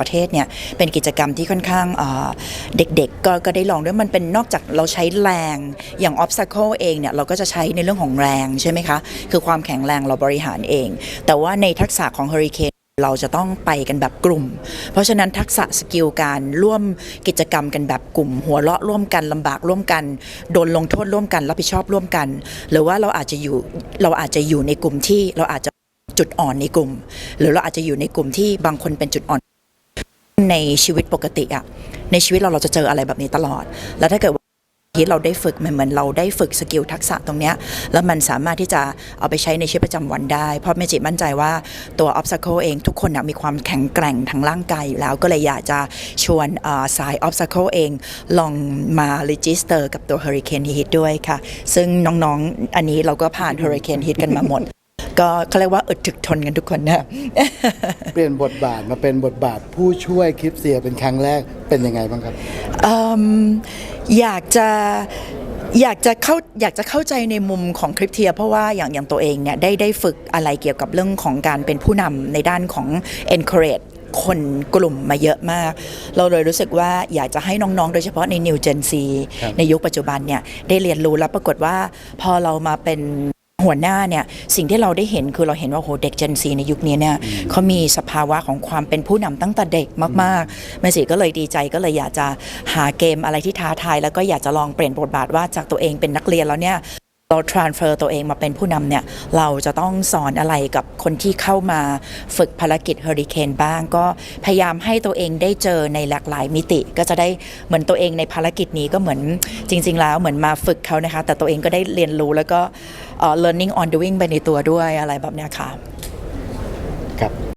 ประเทศเนี่ยเป็นกิจกรรมที่ค่อนข้างเด็กๆก็ก็ได้ลองด้วยมันเป็นนอกจากเราใช้แรงอย่าง obstacle เองเนี่ยเราก็จะใช้ในเรื่องของแรงใช่ไหมคะ คือความแข็งแรงเราบริหารเอง แต่ว่าในทักษะของ Hurricane เราจะต้องไปกันแบบกลุ่ม เพราะฉะนั้นทักษะสกิลการร่วมกิจกรรมกันแบบกลุ่ม หัวเราะร่วมกันลำบากร่วมกัน โดนลงโทษร่วมกันรับผิดชอบร่วมกัน หรือว่าเราอาจจะอยู่เราอาจจะอยู่ในกลุ่มที่เราอาจจะจุดอ่อนในกลุ่ม หรือเราอาจจะอยู่ในกลุ่มที่บางคนเป็นจุดอ่อน ในชีวิตปกติอะในชีวิตเราเราจะเจออะไรแบบนี้ตลอด แล้วถ้าเกิดว่าที่เราได้ฝึกมันเหมือนเราได้ฝึกสกิลทักษะตรงเนี้ยแล้วมันสามารถที่จะเอาไปใช้ในชีวิตประจำวันได้ เพราะเมจิมั่นใจว่าตัว obstacle เองทุกคนน่ะมีความแข็งแกร่งทางร่างกายอยู่แล้ว ก็เลยอยากจะชวนเอ่อสาย obstacle เองลองมา register กับตัว hurricane hit ด้วยค่ะ ซึ่งน้องๆ อันนี้เราก็ผ่าน hurricane hit กันมาหมด ก็เขาเรียกว่าอึดถึกทนกันทุกคนนะเปลี่ยนบทบาทมาเป็นบทบาทผู้ช่วยคลิปเสียเป็นครั้งแรกเป็นยังไงบ้างครับเอิ่มอยากจะอยากจะเข้าอยากจะเข้าใจในมุมของคริปเทีย เพราะว่าอย่างอย่างตัวเองเนี่ยได้ได้ฝึกอะไรเกี่ยวกับเรื่องของการเป็นผู้นำในด้านของ encourage คนกลุ่มมาเยอะมาก เราเลยรู้สึกว่าอยากจะให้น้องๆ โดยเฉพาะใน New Gen Z ครับในยุคปัจจุบันเนี่ยได้เรียนรู้แล้วปรากฏว่าพอเรามาเป็น หัวหน้าเนี่ยสิ่งที่เราได้เห็นคือเราเห็นว่าโหเด็ก Gen Z ในยุคนี้เนี่ยเขามีสภาวะของความเป็นผู้นำตั้งแต่เด็กมากๆแม่สิก็เลยดีใจก็เลยอยากจะหาเกมอะไรที่ท้าทายแล้วก็อยากจะลองเปลี่ยนบทบาทว่าจากตัวเองเป็นนักเรียนแล้วเนี่ย เรา transfer ตัวเองมาเป็นผู้นำเนี่ย เราจะต้องสอนอะไรกับคนที่เข้ามาฝึกภารกิจเฮอริเคนบ้าง ก็พยายามให้ตัวเองได้เจอในหลากหลายมิติ ก็จะได้เหมือนตัวเองในภารกิจนี้ก็เหมือนจริง ๆ แล้วเหมือนมาฝึกเขานะคะ แต่ตัวเองก็ได้เรียนรู้แล้วก็ learning on doing ไปในตัวด้วยอะไรแบบเนี้ยค่ะ ครับ